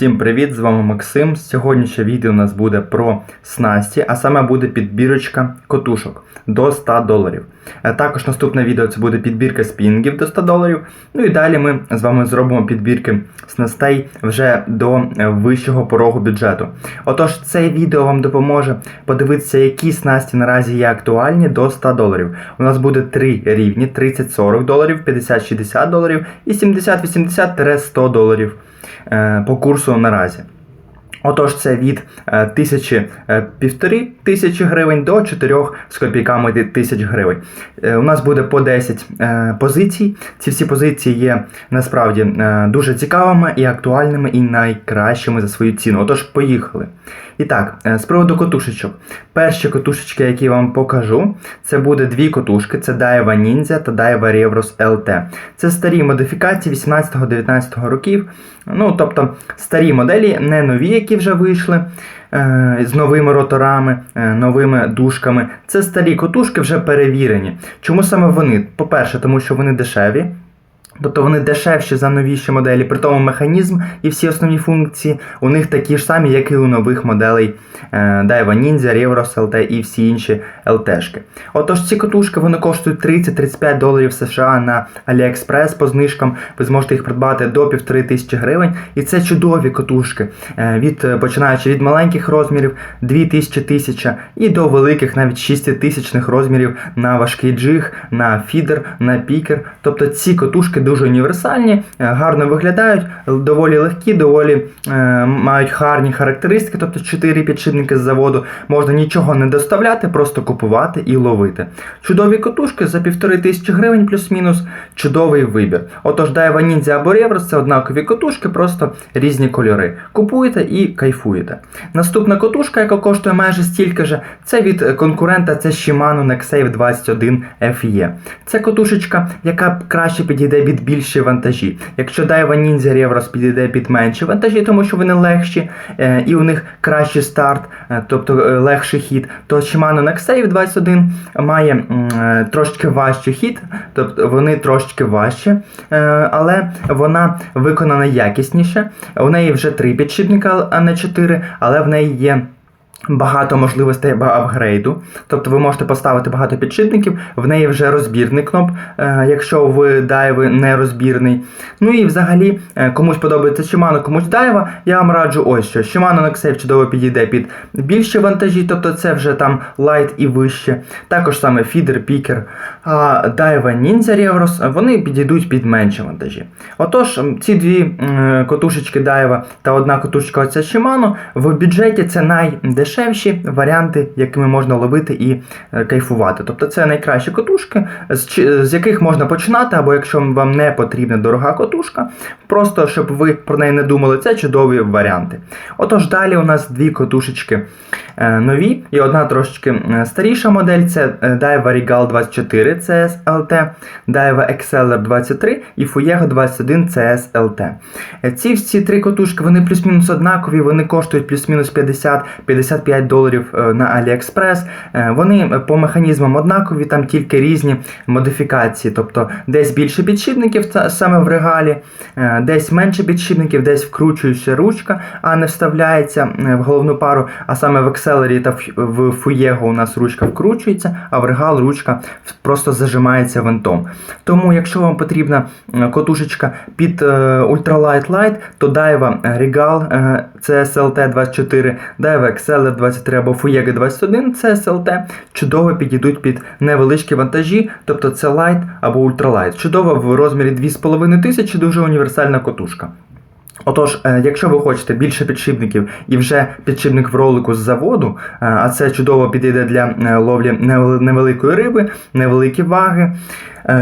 Всім привіт! З вами Максим. Сьогоднішнє відео у нас буде про снасті, а саме буде підбірочка котушок до 100 доларів. Е, Також наступне відео це буде підбірка спінгів до 100 доларів. Ну і далі ми з вами зробимо підбірки снастей вже до е, вищого порогу бюджету. Отож, це відео вам допоможе подивитися, які снасті наразі є актуальні до 100 доларів. У нас буде три рівні: 30-40 доларів, 50-60 доларів і 70-80-100 доларів е, по курсу наразі. Отож, це від е, тисячі е, півтори тисячі гривень до 4 з копійками ти- тисяч гривень. Е, У нас буде по 10 е, позицій. Ці всі позиції є насправді дуже цікавими і актуальними, і найкращими за свою ціну. Отож, поїхали. І так, з приводу котушечок. Перші котушечки, які я вам покажу, це буде дві котушки: це Daiwa Ninja та Daiwa Revros LT. Це старі модифікації 18-19 років. Ну, тобто старі моделі, не нові, які вже вийшли. е, З новими роторами, е, новими дужками. Це старі котушки вже перевірені. Чому саме вони? По-перше, тому що вони дешеві. Тобто вони дешевші за новіші моделі, при тому механізм і всі основні функції у них такі ж самі, як і у нових моделей е, Daiwa Ninja, Revros LT і всі інші LT-шки. Отож, ці котушки вони коштують 30-35 доларів США на AliExpress по знижкам. Ви зможете їх придбати до 1500 гривень. І це чудові котушки, е, від, починаючи від маленьких розмірів 2000 тисяча і до великих навіть 6000 розмірів на важкий джиг, на фідер, на пікер. Тобто ці котушки дуже універсальні, е, гарно виглядають, доволі легкі, доволі е, мають гарні характеристики, тобто 4 підшипники з заводу. Можна нічого не доставляти, просто купувати і ловити. Чудові котушки за півтори тисячі гривень плюс-мінус, чудовий вибір. Отож, Daiwa Ninja або Revros це однакові котушки, просто різні кольори. Купуєте і кайфуєте. Наступна котушка, яка коштує майже стільки ж, це від конкурента, це Shimano Nexave 21 FE. Це котушечка, яка краще підійде під більші вантажі. Якщо Daiwa Ninja Revros підійде під менші вантажі, тому що вони легші е, і у них кращий старт, е, тобто е, легший хід, то Shimano Nexave 21 має трошки важчий хід, тобто вони трошки важчі, але вона виконана якісніше. У неї вже три підшипника, а не чотири, але в неї є. Багато можливостей апгрейду, тобто ви можете поставити багато підшипників, в неї вже розбірний кноп, е, якщо в дайви не розбірний. Ну і взагалі е, комусь подобається Shimano, комусь дайва. Я вам раджу ось що. Shimano Nexave чудово підійде під більші вантажі, тобто це вже там лайт і вище. Також саме фідер, пікер. А Daiwa Ninja Revros, вони підійдуть під менші вантажі. Отож, ці дві котушечки Daiwa та одна котушечка оця Shimano в бюджеті це найдешевші варіанти, якими можна ловити і е, кайфувати. Тобто це найкращі котушки, з, яких можна починати, або якщо вам не потрібна дорога котушка, просто щоб ви про неї не думали, це чудові варіанти. Отож, далі у нас дві котушечки нові і одна трошечки е, старіша модель це е, Daiwa Regal 24 CS LT, Daiwa Exceller 23 і Fuego 21 CS LT. Е, Ці всі три котушки вони плюс-мінус однакові, вони коштують плюс-мінус 50-55 доларів е, на AliExpress. Е, Вони е, по механізмам однакові, там тільки різні модифікації, тобто десь більше підшипників саме в регалі, е, десь менше підшипників, десь вкручуюча ручка, а не вставляється е, в головну пару, а саме в Exceler та в- Fuego у нас ручка вкручується, а в регал ручка просто зажимається винтом. Тому, якщо вам потрібна е, котушечка під е, Ultralight Light, то Daiwa Regal CSLT 24, Daiwa Exceller 23 або Fuego 21 CSLT чудово підійдуть під невеличкі вантажі, тобто це Light або Ultralight. Чудово в розмірі 2500, дуже універсальна котушка. Отож, е, якщо ви хочете більше підшипників і вже підшипник в ролику з заводу, е, а це чудово підійде для е, ловлі невели- невеликої риби, невеликі ваги,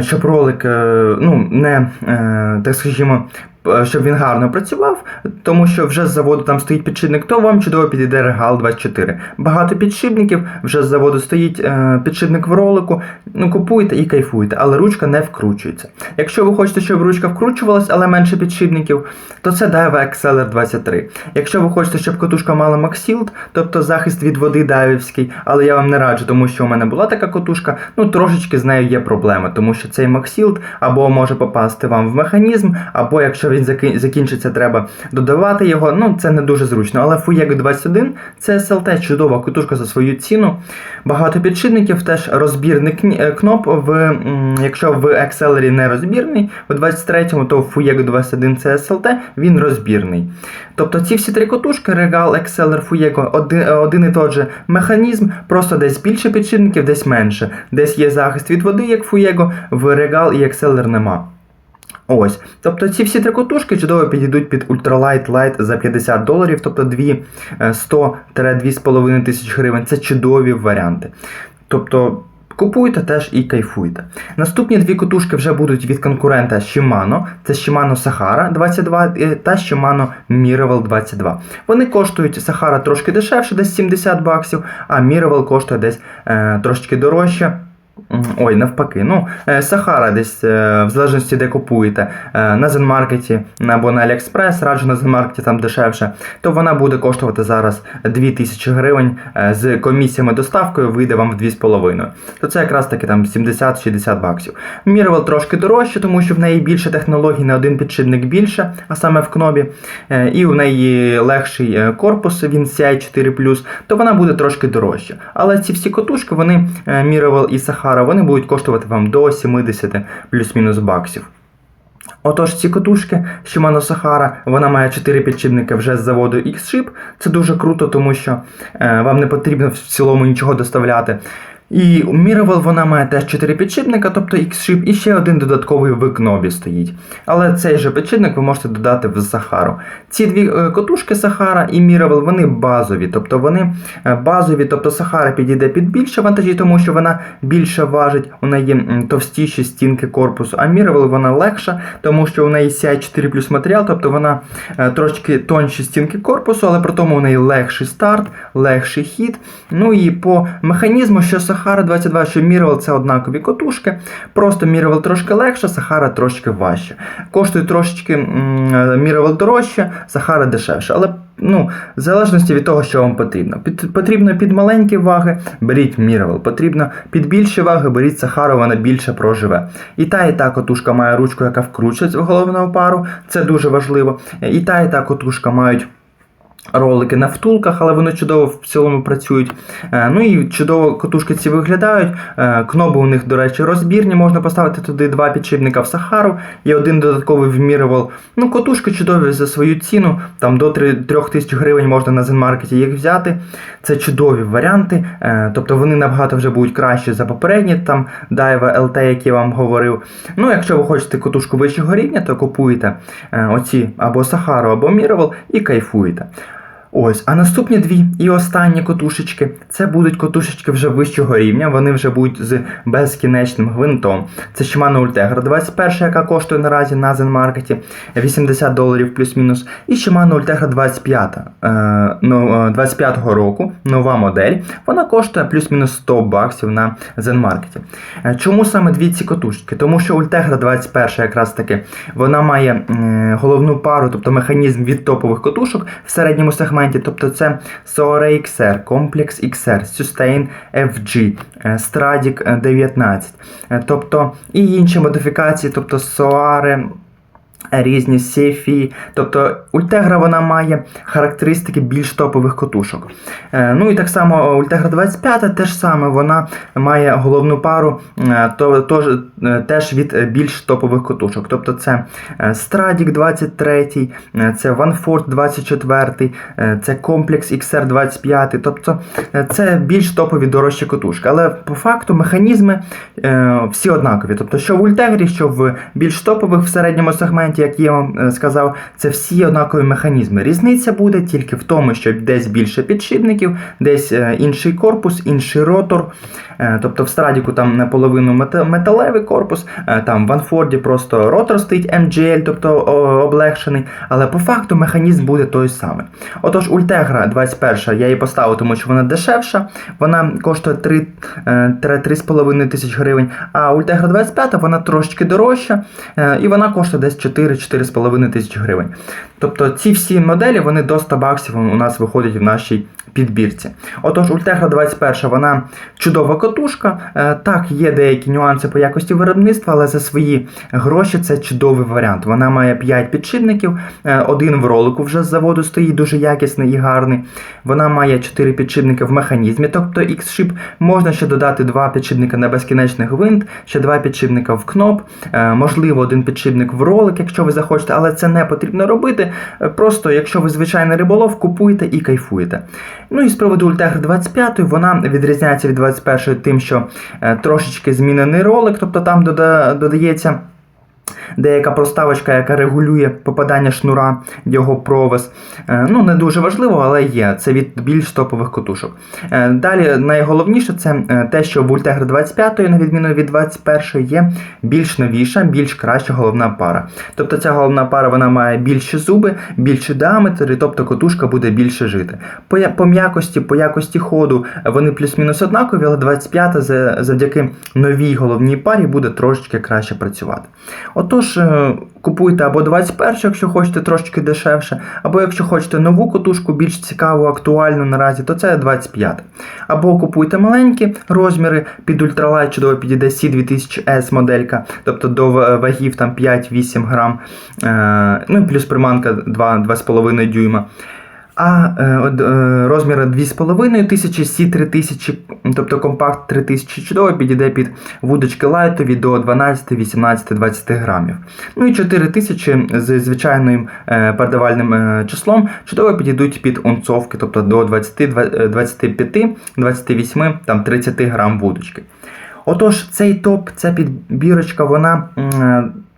щоб ролик е, ну, не, е, так скажімо, е, щоб він гарно працював, тому що вже з заводу там стоїть підшипник, то вам чудово підійде Regal 24. Багато підшипників, вже з заводу стоїть е, підшипник в ролику, ну купуйте і кайфуйте, але ручка не вкручується. Якщо ви хочете, щоб ручка вкручувалась, але менше підшипників, то це Daiwa Exceller 23. Якщо ви хочете, щоб котушка мала MaxShield, тобто захист від води дайвівський, але я вам не раджу, тому що у мене була така котушка, ну трошечки з нею є проблеми, тому тому що цей Максілд або може попасти вам в механізм, або якщо він закінчиться, треба додавати його. Ну, це не дуже зручно. Але Fuego 21 це SLT, чудова кутушка за свою ціну. Багато підшипників, теж розбірний е, кноп. В, якщо в Accelerі не розбірний, у 23-му, то в Fuego 21 це SLT, він розбірний. Тобто ці всі три котушки, Regal, Exceler, Fuego, один, один і той же механізм, просто десь більше підшипників, десь менше. Десь є захист від води, як Fuego, в Regal і Exceler нема. Ось. Тобто ці всі три котушки чудово підійдуть під Ultralight Light за 50 доларів, тобто 2 100-2,5 тисяч гривень. Це чудові варіанти. Тобто. Купуйте теж і кайфуйте. Наступні дві котушки вже будуть від конкурента Shimano. Це Shimano Sahara 22 е, та Shimano Miraval 22. Вони коштують Sahara трошки дешевше, десь 70 баксів, а Miraval коштує десь е, трошки дорожче. Ой, навпаки. Ну, е, Сахара десь, е, в залежності де купуєте, е, на Зенмаркеті або на Аліекспрес, раджу на Зенмаркеті там дешевше, то вона буде коштувати зараз 2000 гривень з комісіями доставкою вийде вам в 2,5. То це якраз таки там 70-60 баксів. Мірвел трошки дорожче, тому що в неї більше технологій, на один підшипник більше, а саме в кнобі, і в неї легший корпус, він CI 4 то вона буде трошки дорожча. Але ці всі котушки, вони Мірвел і Сахара, вони будуть коштувати вам до 70 плюс-мінус баксів. Отож, ці катушки Shimano Sahara, вона має 4 підшипники вже з заводу X-Ship. Це дуже круто, тому що е, вам не потрібно в цілому нічого доставляти. І у Miraval вона має теж 4 підшипника, тобто X-Ship, і ще один додатковий в кнобі стоїть. Але цей же підшипник ви можете додати в Sahara. Ці дві е, котушки Sahara і Miraval, вони базові, тобто вони е, базові, тобто Sahara підійде під більше вантажі, тому що вона більше важить, у неї товстіші стінки корпусу, а Miraval вона легша, тому що у неї CI 4 плюс матеріал, тобто вона е, трошки тонші стінки корпусу, але при тому у неї легший старт, легший хід. Ну і по механізму, що Sahara 22, що Miraval це однакові котушки. Просто Miraval трошки легше, Sahara трошки важче. Коштує трошечки м, Miraval дорожче, Sahara дешевше. Але ну, в залежності від того, що вам потрібно. Під, потрібно під маленькі ваги, беріть Miraval. Потрібно під більші ваги, беріть Sahara, вона більше проживе. І та, і та котушка має ручку, яка вкручується в головну пару, це дуже важливо. І та, і та котушка мають. Ролики на втулках, але вони чудово в цілому працюють. Е, Ну і чудово котушки ці виглядають. Е, Кноби у них, до речі, розбірні. Можна поставити туди два підшипника в Сахару і один додатковий вмірював. Ну, котушки чудові за свою ціну. Там до 3 тисяч гривень можна на Зенмаркеті їх взяти. Це чудові варіанти. Е, Тобто вони набагато вже будуть кращі за попередні там Daiwa LT, які я вам говорив. Ну, якщо ви хочете котушку вищого рівня, то купуєте оці або Сахару, або Miraval і кайфуєте. Ось, а наступні дві і останні котушечки це будуть котушечки вже вищого рівня, вони вже будуть з безкінечним гвинтом. Це Shimano Ultegra 21, яка коштує наразі на Zenmarket 80 доларів плюс-мінус. І Shimano Ultegra 25 е, ну, е, 25 року, нова модель. Вона коштує плюс-мінус 100 баксів на Zenmarket. Е, Чому саме дві ці котушечки? Тому що Ultegra 21 якраз таки вона має е, головну пару, тобто механізм від топових котушок в середньому сегменті, тобто це Soare XR, Complex XR, Sustain FG, е, Stradic е, 19, е, тобто і інші модифікації, тобто Soare, різні сефі. Тобто Ультегра вона має характеристики більш топових котушок. Е, Ну і так само Ультегра 25 теж саме вона має головну пару е, то, е, теж від більш топових котушок. Тобто це Stradic 23, е, це Vanford 24, е, це Complex XR 25. Тобто це більш топові дорожчі котушки. Але по факту механізми всі однакові. Тобто, що в Ультегрі, що в більш топових в середньому сегменті, як я вам е, сказав, це всі однакові механізми. Різниця буде тільки в тому, що десь більше підшипників, десь е, інший корпус, інший ротор. Е, Тобто в Страдіку там наполовину металевий корпус, е, там в Анфорді просто ротор стоїть MGL, тобто облегшений, але по факту механізм буде той самий. Отож, Ультегра 21 я її поставив, тому що вона дешевша, вона коштує 3, е, 3,5 тисяч гривень, а Ультегра 25 вона трошечки дорожча, і вона коштує десь 4-4,5 тисяч гривень. Тобто ці всі моделі вони до 100 баксів у нас виходять в нашій підбірці. Отож, Ультегра 21 вона чудова котушка. Е, Так, є деякі нюанси по якості виробництва, але за свої гроші це чудовий варіант. Вона має 5 підшипників, е, один в ролику вже з заводу стоїть, дуже якісний і гарний. Вона має 4 підшипники в механізмі, тобто X-шип. Можна ще додати 2 підшипника на безкінечний гвинт, ще 2 підшипника в кноп, е, можливо, один підшипник в ролик, якщо ви захочете, але це не потрібно робити. Просто, якщо ви звичайний риболов, купуйте і кайфуєте. Ну і з приводу Ультегр 25, вона відрізняється від 21 тим, що е, трошечки змінений ролик, тобто там додається. Деяка проставочка, яка регулює попадання шнура, його провис. Е, Ну, не дуже важливо, але є. Це від більш топових котушок. Е, Далі найголовніше це е, те, що в Ультегр 25, на відміну від 21, є більш новіша, більш краща головна пара. Тобто ця головна пара вона має більші зуби, більший діаметр, і тобто котушка буде більше жити. По, м'якості, по якості ходу вони плюс-мінус однакові, але 25 завдяки новій головній парі буде трошечки краще працювати. Отож, е, купуйте або 21, якщо хочете трошки дешевше, або якщо хочете нову котушку, більш цікаву, актуальну наразі, то це 25. Або купуйте маленькі розміри, під ультралайт чудово підійде C2000S моделька, тобто до вагів там 5-8 грам, е, ну і плюс приманка 2-2,5 дюйма. А е, е, розміри 2,5 тисячі, Сі 3000, тобто компакт 3000 чудово підійде під вудочки лайтові до 12, 18, 20 грамів. Ну і 4000 з звичайним е, передавальним числом чудово підійдуть під онцовки, тобто до 20, 25, 28, там 30 грам вудочки. Отож, цей топ, ця підбірочка, вона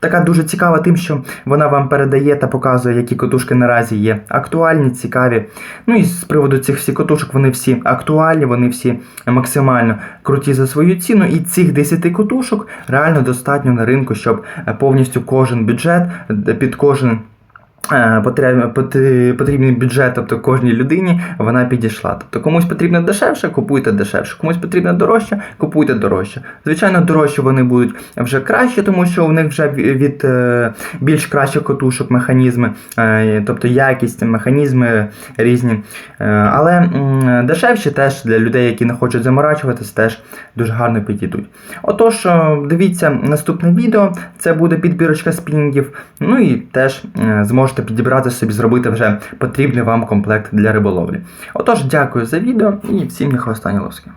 така дуже цікава тим, що вона вам передає та показує, які котушки наразі є актуальні, цікаві. Ну і з приводу цих всіх котушок, вони всі актуальні, вони всі максимально круті за свою ціну. І цих 10 котушок реально достатньо на ринку, щоб повністю кожен бюджет е, під кожен. Е, Потрібний бюджет, тобто кожній людині вона підійшла. Тобто комусь потрібно дешевше, купуйте дешевше, комусь потрібно дорожче, купуйте дорожче. Звичайно, дорожче вони будуть вже краще, тому що у них вже від е, більш кращих котушок механізми, е, тобто якість, механізми різні. Але дешевші теж для людей, які не хочуть заморачуватись, теж дуже гарно підійдуть. Отож, дивіться наступне відео, це буде підбірочка спінінгів. Ну і теж е, зможете підібрати собі, зробити вже потрібний вам комплект для риболовлі. Отож, дякую за відео і всім нехай останні лоски.